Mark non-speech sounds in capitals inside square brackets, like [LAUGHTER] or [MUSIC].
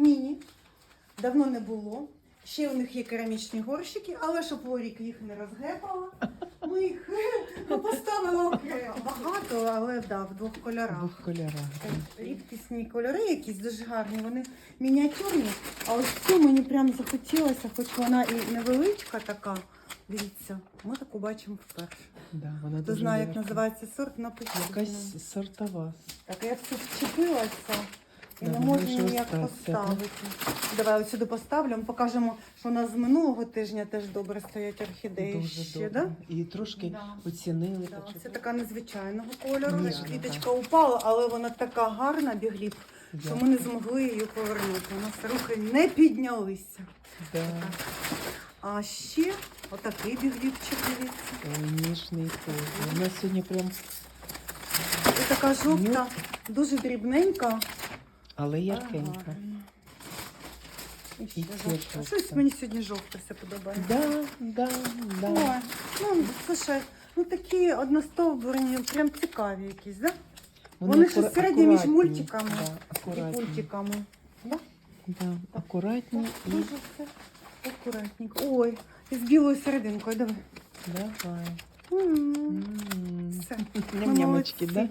Міні. Давно не було. Ще у них є керамічні горщики, але щоб Лорік їх не розгепала, ми їх [LAUGHS] поставили окремо. Багато, але да, в двох кольорах. Двох кольорах. Е, Рідкісні кольори якісь дуже гарні, вони мініатюрні. А ось цю мені прям захотілося, хоч вона і невеличка така. Дивіться, ми таку бачимо вперше. Да, вона Хто дуже знає, як називається сорт, напишіть. нам. Якась сортова. Так, я все вчепилася і не ж ніяк поставити. Давай ось сюди поставлю, ми покажемо, що у нас з минулого тижня теж добре стоять орхідеї Дуже ще, добре. да? І трошки Да. оцінили. Да, це така незвичайного кольору. Наша квіточка упала, але вона така гарна, бігліп, що ми не змогли її повернути. У нас рухи не піднялися. Да. А ще отакий бігліпчик, дивіться. Ой, ніжний теж. У нас сьогодні прям, І така жовта, дуже дрібненька. Але яркенька. І ще. Щось мені сьогодні жовте все подобається. Да, да, да. Ой, ну, слушай, ну такі одностовбурні, прям цікаві якісь, да? Вони ж акура- середні між акуратні, мультиками Да, І акуратні. пультиками. Да? Да, акуратні і Дуже все акуратненько. Ой, і з білою серединкою, диви. давай. М, М. Все. Ням-нямочки, да?